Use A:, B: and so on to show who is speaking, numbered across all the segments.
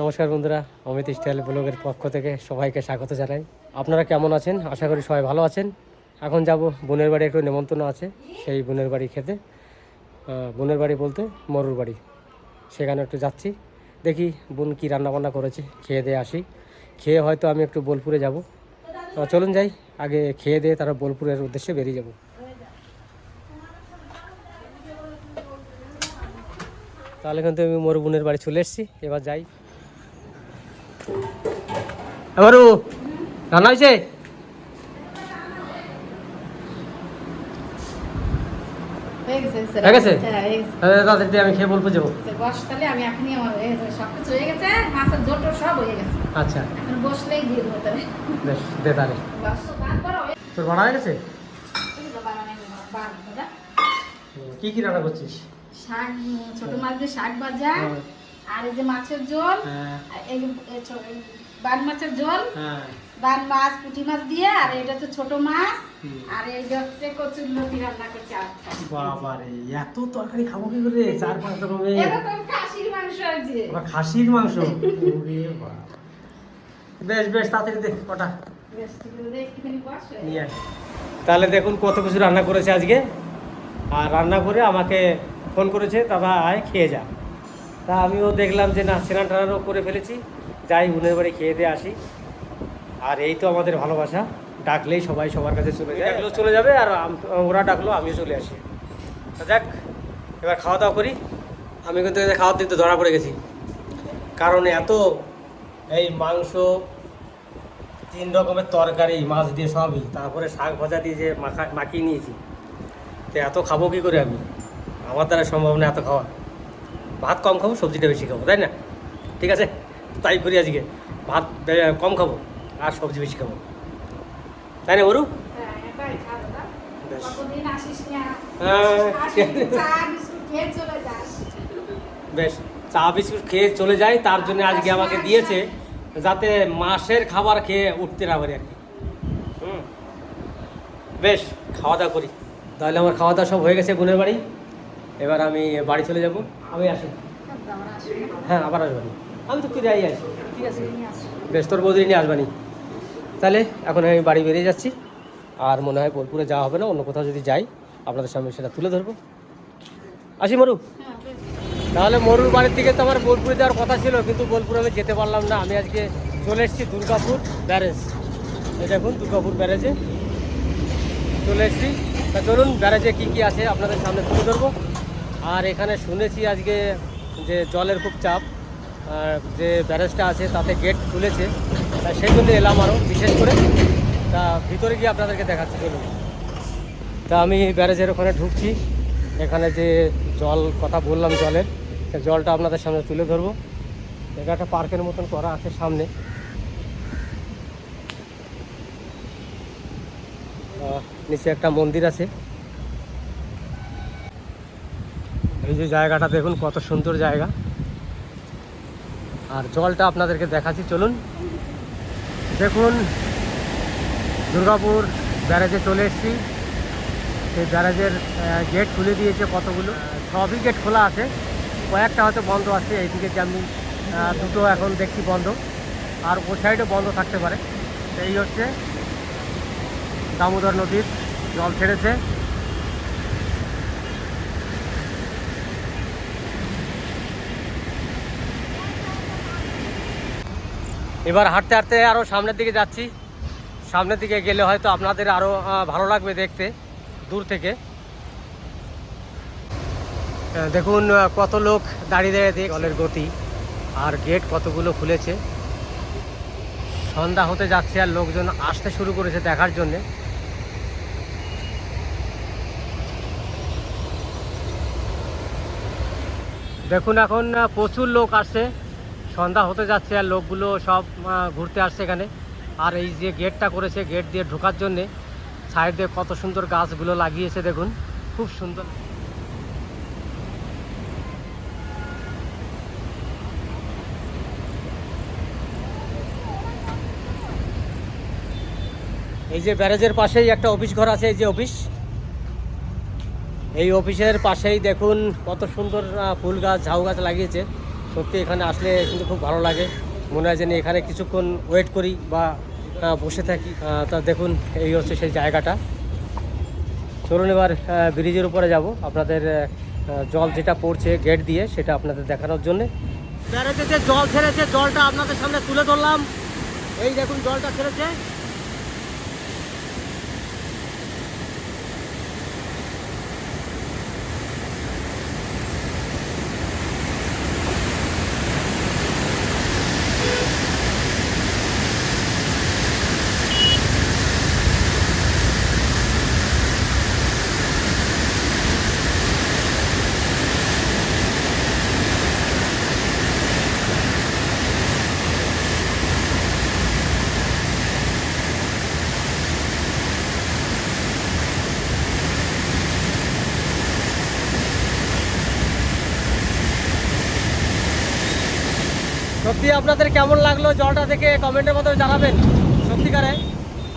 A: নমস্কার বন্ধুরা, অমিত স্টাইল ব্লগের পক্ষ থেকে সবাইকে স্বাগত জানাই। আপনারা কেমন আছেন? আশা করি সবাই ভালো আছেন। এখন যাব বোনের বাড়ি, একটু নেমন্তন্ন আছে, সেই বোনের বাড়ি খেতে। বোনের বাড়ি বলতে মরুর বাড়ি। সেখানে একটু যাচ্ছি, দেখি বোন কী রান্নাবান্না করেছে, খেয়ে দিয়ে আসি। খেয়ে হয়তো আমি একটু বোলপুরে যাব। চলুন যাই, আগে খেয়ে দিয়ে তারা বোলপুরের উদ্দেশ্যে বেরিয়ে যাব। তাহলে কিন্তু আমি মোর বোনের বাড়ি চলে এসেছি, এবার যাই। আমি খেয়ে বলব যাব।
B: হয়ে হয়ে হয়ে
A: আচ্ছা। দে তাহলে।
B: হয়ে
A: তোর হয়ে গেছে?
B: হয়ে।
A: কি কি রান্না করছিস?
B: শাক ছোট মাছ দিয়ে শাক ভাজা আর এই যে মাছের ঝোল
A: হ্যাঁ।
B: আর এই বান মাছের ঝোল
A: হ্যাঁ।
B: বান মাছ পুঁটি মাছ দিয়ে আর এটা হচ্ছে ছোট মাছ আর এইটা হচ্ছে কচুর লতি রান্না করছি আর
A: বাবা রে এত তরকারি খাব কি করে? চার পাঁচ রকমের।
B: এটা তো খাসির মাংস আছে।
A: খাসির মাংস? ওরে বাবা। বেশ বেশ তাড়াতাড়ি দে কটা। তাহলে দেখুন কত কিছু রান্না করেছে আজকে। আর রান্না করে আমাকে ফোন করেছে দাদা আয় খেয়ে যা। তা আমিও দেখলাম যে না স্নান টানারও করে ফেলেছি। যাই উনের বাড়ি খেয়ে দিয়ে আসি। আর এই তো আমাদের ভালোবাসা। ডাকলেই সবাই সবার কাছে চলে যায়। ডাকলেও চলে যাবে আর ওরা ডাকলো আমিও চলে আসি। তা যাক, এবার খাওয়া দাওয়া করি। আমি কিন্তু খাওয়ার দিতে ধরা পড়ে গেছি। কারণ এত এই মাংস, তিন রকমের তরকারি, মাছ দিয়ে সবই, তারপরে শাক ভাজা দিয়ে যে মাখা মাখিয়ে নিয়েছি। তো এত খাব কী করে আমি? আমার দ্বারা সম্ভব না এত খাওয়া। ভাত কম খাব, সবজিটা বেশি খাব, তাই না? ঠিক আছে? তাই করি আজকে। ভাত কম খাব আর সবজি বেশি খাব। তাই না বরু?
B: হ্যাঁ।
A: বেশ। হ্যাঁ,
B: আসিস, চা বিস্কুট খেয়ে চলে
A: বেশ চা বিস্কুট খেয়ে চলে যাই তার জন্য আজকে আমাকে দিয়েছে যাতে মাসের খাবার খেয়ে উঠতে না পারি আর কি। হুম। বেশ খাওয়া দাওয়া করি। তাহলে আমার খাওয়া দাওয়া সব হয়ে গেছে বোনের বাড়ি। এবার আমি বাড়ি চলে যাব। আমি আসি।
B: আসব।
A: হ্যাঁ আবার আসবানি আমি তো ফিরে আসি। ঠিক আছে। বেশ তোর বৌদি নিয়ে আসবানি। তাহলে এখন আমি বাড়ি বেরিয়ে যাচ্ছি। আর মনে হয় বোলপুরে যাওয়া হবে না অন্য কোথাও যদি যাই আপনাদের সামনে সেটা তুলে ধরবো। আসি মরু?
B: হ্যাঁ,
A: তাহলে মরুর বাড়ির দিকে তো আমার বোলপুরে যাওয়ার কথা ছিল কিন্তু বোলপুরে আমি যেতে পারলাম না। আমি আজকে চলে এসেছি দুর্গাপুর ব্যারেজ। এই দেখুন দুর্গাপুর ব্যারেজে চলে এসেছি। তা চলুন ব্যারেজে কী কী আছে আপনাদের সামনে তুলে ধরবো। আর এখানে শুনেছি আজকে যে জলের খুব চাপ। যে ব্যারেজটা আছে তাতে গেট খুলেছে। তা সেই জন্য এলাম আরও বিশেষ করে। তা ভিতরে গিয়ে আপনাদেরকে দেখাচ্ছি, চলুন। তা আমি ব্যারেজের ওখানে ঢুকছি। এখানে যে জল কথা বললাম জলের জলটা আপনাদের সামনে তুলে ধরবো। এটা একটা পার্কের মতন করা আছে সামনে। নিচে একটা মন্দির আছে। এই যে জায়গাটা দেখুন, কত সুন্দর জায়গা। আর জলটা আপনাদেরকে দেখাচ্ছি, চলুন। দেখুন, দুর্গাপুর ব্যারেজে চলে এসেছি। সেই ব্যারাজের গেট খুলে দিয়েছে কতগুলো? সবই গেট খোলা আছে। কয়েকটা হয়তো বন্ধ আছে, এইদিকে যে আমি দুটো এখন দেখছি বন্ধ। আর ও সাইডে বন্ধ থাকতে পারে। এই হচ্ছে দামোদর নদীর জল ছেড়েছে। এবার হাঁটতে হাঁটতে আরও সামনের দিকে যাচ্ছি। সামনের দিকে গেলে হয়তো আপনাদের আরও ভালো লাগবে দেখতে, দূর থেকে। দেখুন কত লোক দাঁড়িয়ে দাঁড়িয়ে জলের গতি আর গেট কতগুলো খুলেছে। সন্ধ্যা হতে যাচ্ছে আর লোকজন আসতে শুরু করেছে দেখার জন্যে। দেখুন এখন প্রচুর লোক আসছে। সন্ধ্যা হতে যাচ্ছে আর লোকগুলো সব ঘুরতে আসছে এখানে। আর এই যে গেটটা করেছে, গেট দিয়ে ঢোকার জন্যে সাইডে কত সুন্দর গাছগুলো লাগিয়েছে দেখুন, খুব সুন্দর। এই যে ব্যারেজের পাশেই একটা অফিস ঘর আছে, এই যে অফিস। এই অফিসের পাশেই দেখুন কত সুন্দর ফুল গাছ, ঝাউ গাছ লাগিয়েছে। সত্যি এখানে আসলে কিন্তু খুব ভালো লাগে। মনে হয় যেন এখানে কিছুক্ষণ ওয়েট করি বা বসে থাকি। তা দেখুন, এই হচ্ছে সেই জায়গাটা। চলুন এবার ব্রিজের উপরে যাব। আপনাদের জল যেটা পড়ছে গেট দিয়ে, সেটা আপনাদের দেখানোর জন্যে। যে জল ছেড়েছে, জলটা আপনাদের সামনে তুলে ধরলাম। এই দেখুন, জলটা ছেড়েছে। সত্যি আপনাদের কেমন লাগল জলটা দেখে কমেন্টের মাধ্যমে জানাবেন। সত্যিকারে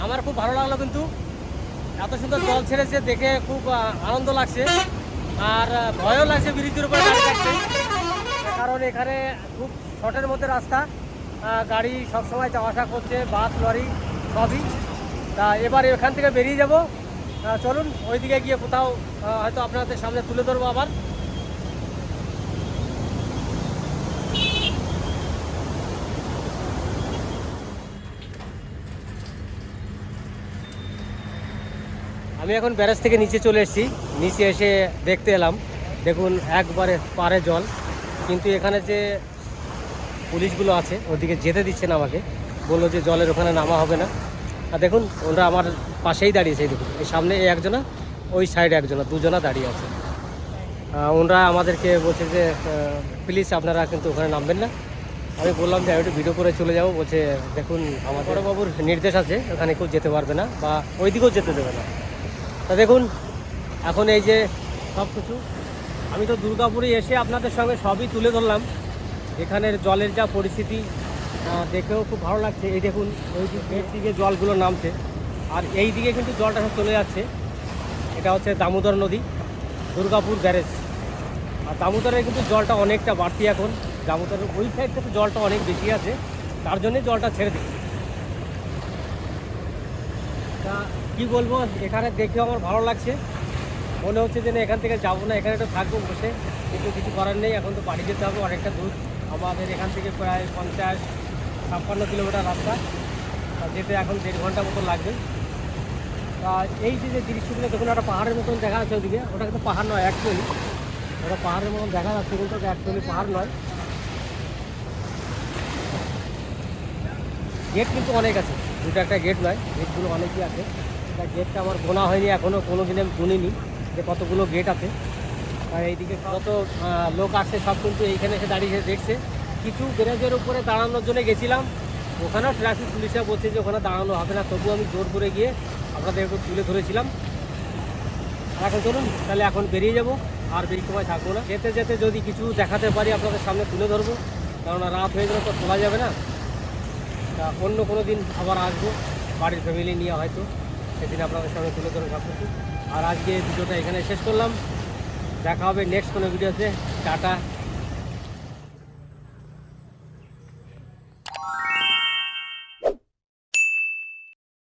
A: আমার খুব ভালো লাগল কিন্তু। এত সুন্দর জল ছেড়েছে, দেখে খুব আনন্দ লাগছে। আর ভয়ও লাগছে ব্রিজের উপরে দাঁড়িয়ে থাকতে। কারণ এখানে খুব শর্টের মধ্যে রাস্তা। গাড়ি সবসময় যাওয়া আসা করছে, বাস, লরি সবই। তা এবার এখান থেকে বেরিয়ে যাব। চলুন, ওইদিকে গিয়ে কোথাও হয়তো আপনাদের সামনে তুলে ধরবো আবার। আমি এখন ব্যারেজ থেকে নিচে চলে এসেছি। নিচে এসে দেখতে এলাম। দেখুন একবারে পারে জল। কিন্তু এখানে যে পুলিশগুলো আছে ওদিকে যেতে দিচ্ছে না আমাকে। বলল যে জলের ওখানে নামা হবে না। আর দেখুন ওরা আমার পাশেই দাঁড়িয়েছে দেখুন। এই সামনে এই একজনা ওই সাইডে একজনা দুজনা দাঁড়িয়ে আছে। ওনারা আমাদেরকে বলছে যে প্লিজ আপনারা কিন্তু ওখানে নামবেন না। আমি বললাম যে আমি একটু ভিডিও করে চলে যাব। বলছে দেখুন আমার বড়বাবুর নির্দেশ আছে ওখানে কেউ যেতে পারবে না বা ওইদিকেও যেতে দেবে না। তা দেখুন, এখন এই যে সব কিছু আমি তো দুর্গাপুরে এসে আপনাদের সঙ্গে সবই তুলে ধরলাম। এখানের জলের যা পরিস্থিতি দেখেও খুব ভালো লাগছে। এই দেখুন, ওই দিকে জলগুলো নামছে, আর এই দিকে কিন্তু জলটা সব চলে যাচ্ছে। এটা হচ্ছে দামোদর নদী, দুর্গাপুর ব্যারেজ আর দামোদরে কিন্তু জলটা অনেকটা বাড়তি এখন। দামোদরের ওই সাইড থেকে জলটা অনেক বেশি আছে, তার জন্যই জলটা ছেড়ে দিচ্ছে। তা কী বলব, এখানে দেখে আমার ভালো লাগছে। মনে হচ্ছে যে না, এখান থেকে যাব না, এখানে একটু থাকব বসে। কিন্তু কিছু করার নেই, এখন তো বাড়ি যেতে হবে, অনেকটা দূর। আমাদের এখান থেকে প্রায় পঞ্চাশ ছাপ্পান্ন কিলোমিটার রাস্তা। যেতে এখন দেড় ঘণ্টা মতো লাগবে। এই যে দৃশ্যগুলো, দেখুন, একটা পাহাড়ের মতন দেখা যাচ্ছে ওদিকে। ওটা কিন্তু পাহাড় নয় অ্যাকচুয়ালি ওটা পাহাড়ের মতন দেখা যাচ্ছে, কিন্তু অ্যাকচুয়ালি পাহাড় নয়। গেট কিন্তু অনেক আছে। দুটো একটা গেট নয়, গেটগুলো অনেকই আছে। তা গেটটা আমার গোনা হয়নি এখনও কোনো দিন আমি গুনিনি যে কতগুলো গেট আছে। আর এইদিকে কত লোক আসছে সব কিন্তু এইখানে এসে দাঁড়িয়ে দেখছে। কিছু ব্যারেজের উপরে দাঁড়ানোর জন্য গেছিলাম, ওখানেও ট্রাফিক পুলিশরা বলছে যে ওখানে দাঁড়ানো হবে না, তবুও আমি জোর করে গিয়ে আপনাদের একটু তুলে ধরেছিলাম। আর এখন চলুন, তাহলে এখন বেরিয়ে যাব, আর বেরিয়ে সময় থাকব না। যেতে যেতে যদি কিছু দেখাতে পারি, আপনাদের সামনে তুলে ধরবো। কেননা রাত হয়ে গেলে তো তোলা যাবে না। তা অন্য কোনো দিন আবার আসব, বাড়ির ফ্যামিলি নিয়ে হয়তো। সেদিন আপনাদের সামনে তুলে ধরে সব কিছু আর আজকে ভিডিওটা এখানে শেষ করলাম। দেখা হবে নেক্সট কোনো ভিডিওতে টাটা।